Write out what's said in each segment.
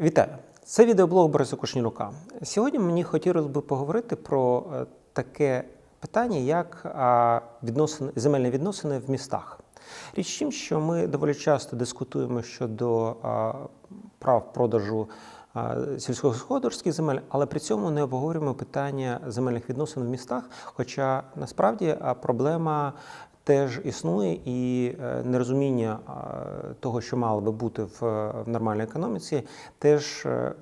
Вітаю! Це відеоблог Бориса Кушнілюка. Сьогодні мені хотілося б поговорити про е, таке питання, як відносини, земельні відносини в містах. Річ тім, що ми доволі часто дискутуємо щодо прав продажу сільськогосподарських земель, але при цьому не обговорюємо питання земельних відносин в містах. Хоча насправді проблема теж існує і е, нерозуміння того, що мало би бути в нормальній економіці, теж е,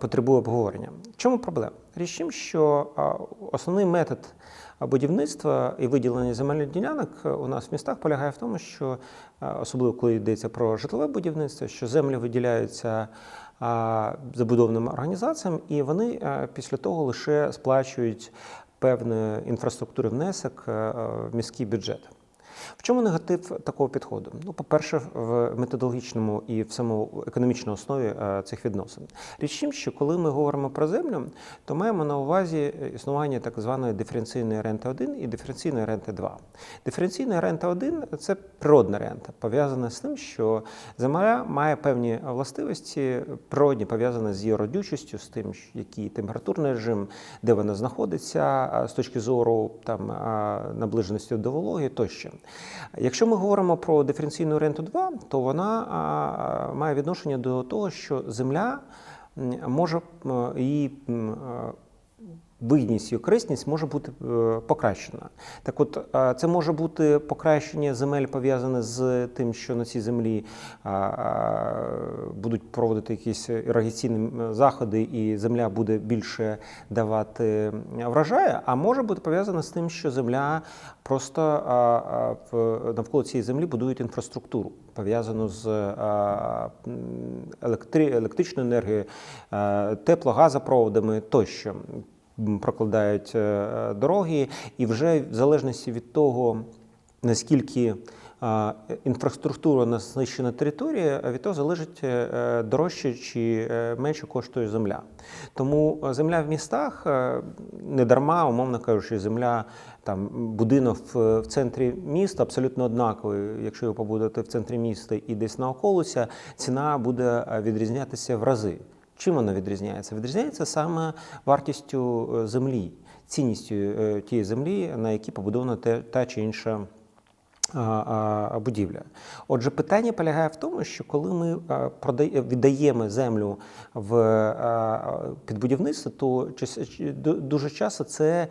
потребує обговорення. Чому проблема? Річ в що основний метод будівництва і виділення земельних ділянок е, у нас в містах полягає в тому, що особливо коли йдеться про житлове будівництво, що землі виділяються забудовним організаціям, і вони після того лише сплачують певної інфраструктури внесок е, е, в міський бюджет. В чому негатив такого підходу? Ну, по-перше, в методологічному і в самому економічній основі е, цих відносин. Річ тім, що коли ми говоримо про землю, то маємо на увазі існування так званої диференційної ренти 1 і диференційної ренти 2. Диференційна рента 1 – це природна рента, пов'язана з тим, що земля має певні властивості, природні пов'язані з її родючістю, з тим, який температурний режим, де вона знаходиться з точки зору там, наближеності до вологи тощо. Якщо ми говоримо про диференційну ренту 2, то вона має відношення до того, що земля може її вигідність і корисність може бути е, покращена. Так от, е, це може бути покращення земель пов'язане з тим, що на цій землі е, будуть проводити якісь іригаційні заходи, і земля буде більше давати врожаю, а може бути пов'язане з тим, що земля просто навколо цієї землі будують інфраструктуру, пов'язану з електри, електричною енергією, тепло-газопроводами тощо прокладають е, дороги, і вже в залежності від того, наскільки інфраструктура на знищена територія, від того залежить е, дорожче чи е, менше коштує земля. Тому е, земля в містах е, не дарма, умовно кажучи, земля там будинок в, центрі міста абсолютно однаковий. Якщо його побудувати в центрі міста і десь на околиця, ціна буде е, відрізнятися в рази. Чим вона відрізняється? Відрізняється саме вартістю е, землі, цінністю е, тієї землі, на якій побудована та чи інша будівля. Отже, питання полягає в тому, що коли ми віддаємо землю в під будівництво, то дуже часто це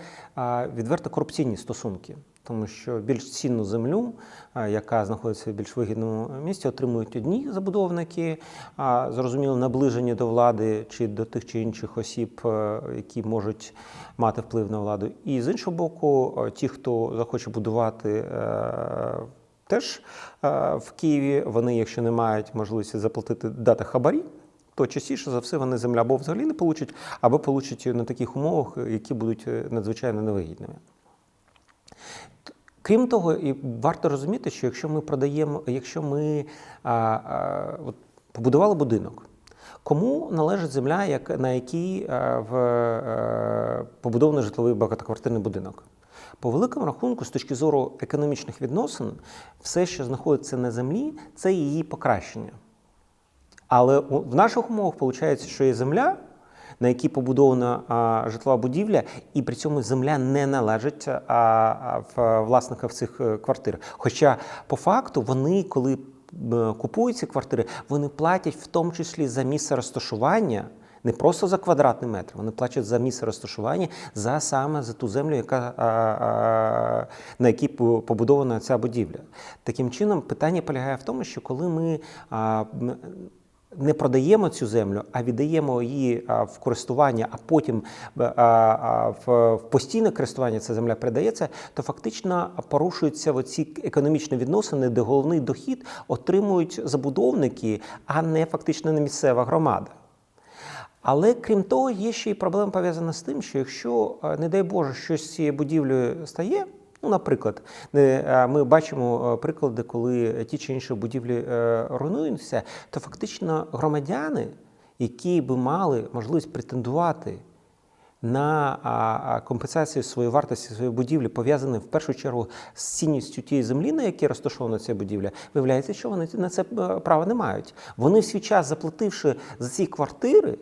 відверто корупційні стосунки. Тому що більш цінну землю, яка знаходиться в більш вигідному місці, отримують одні забудовники, а зрозуміло, наближені до влади чи до тих чи інших осіб, е, які можуть мати вплив на владу. І з іншого боку, е, ті, хто захоче будувати. е, Теж е, в Києві вони, якщо не мають можливості заплатити дати хабарі, то частіше за все вони земля або взагалі не получать, або получать на таких умовах, які будуть е, надзвичайно невигідними. Крім того, і варто розуміти, що якщо ми продаємо, якщо ми а, а, от, побудували будинок, кому належить земля, як, на якій а, в, а, побудований житловий багатоквартирний будинок? По великому рахунку, з точки зору економічних відносин, все, що знаходиться на землі, це її покращення. Але в наших умовах виходить, що є земля, на якій побудована житлова будівля, і при цьому земля не належить а, а, в власників цих е, квартир. Хоча по факту вони, коли купують ці квартири, вони платять в тому числі за місце розташування. Не просто за квадратний метр, вони платять за місце розташування за саме за ту землю, яка, а, а, на якій побудована ця будівля. Таким чином, питання полягає в тому, що коли ми а, не продаємо цю землю, а віддаємо її в користування, а потім а, в, постійне користування ця земля передається, то фактично порушуються оці економічні відносини, де головний дохід отримують забудовники, а не фактично не місцева громада. Але крім того, є ще й проблема пов'язана з тим, що якщо, е, не дай Боже, щось з цією будівлею стає, ну, наприклад, е, ми бачимо е, приклади, коли ті чи інші будівлі е, руйнуються, то фактично громадяни, які би мали можливість претендувати на компенсацію своєї вартості своєї будівлі пов'язані в першу чергу з цінністю тієї землі, на якій розташована ця будівля, виявляється, що вони на це права не мають. Вони в свій час, заплативши за ці квартири.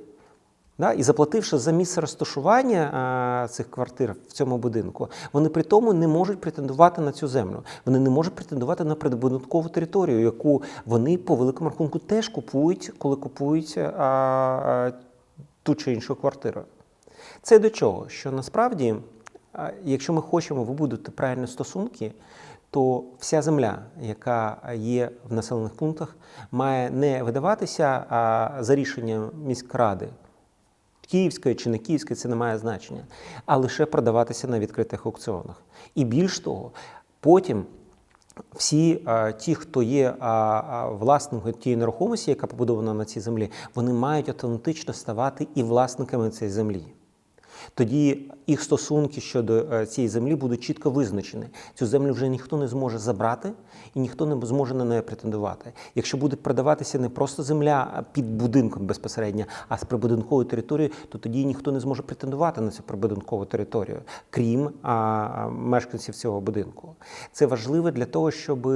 Да, і заплативши за місце розташування а, цих квартир в цьому будинку, вони при тому не можуть претендувати на цю землю. Вони не можуть претендувати на прибудинкову територію, яку вони по великому рахунку теж купують, коли купують а, а, ту чи іншу квартиру. Це до чого? Що насправді, а, якщо ми хочемо вибудувати правильні стосунки, то вся земля, яка є в населених пунктах, має не видаватися а, за рішенням міськради. Київської чи не Київської, це не має значення, а лише продаватися на відкритих аукціонах. І більш того, потім всі а, ті, хто є а, а, власником тієї нерухомості, яка побудована на цій землі, вони мають автоматично ставати і власниками цієї землі. Тоді їх стосунки щодо е, цієї землі будуть чітко визначені. Цю землю вже ніхто не зможе забрати і ніхто не зможе на неї претендувати. Якщо буде продаватися не просто земля під будинком безпосередньо, а з прибудинковою територією, то тоді ніхто не зможе претендувати на цю прибудинкову територію, крім а, мешканців цього будинку. Це важливо для того, щоб,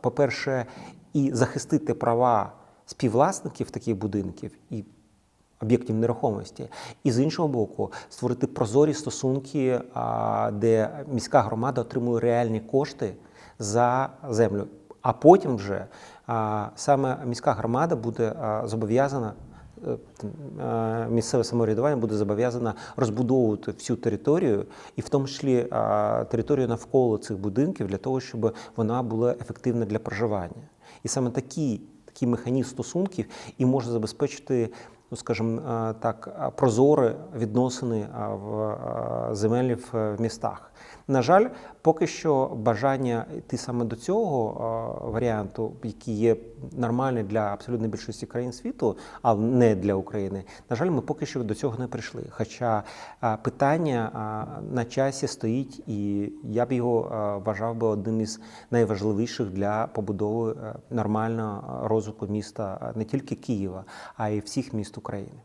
по-перше, і захистити права співвласників таких будинків і об'єктів нерухомості, і з іншого боку, створити прозорі стосунки, де міська громада отримує реальні кошти за землю. А потім вже саме міська громада буде зобов'язана. е, е, Місцеве самоврядування буде зобов'язана розбудовувати всю територію, і в тому числі територію навколо цих будинків для того, щоб вона була ефективна для проживання. І саме такі, такий механізм стосунків і може забезпечити ну скажімо е, так, е, прозорі відносини е, в земель в містах. На жаль, поки що бажання йти саме до цього е, варіанту, який є нормальний для абсолютної більшості країн світу, а не для України. На жаль, ми поки що до цього не прийшли. Хоча е, питання е, на часі стоїть, і я б його вважав би одним із найважливіших для побудови нормального розвитку міста не тільки Києва, а й всіх міст України.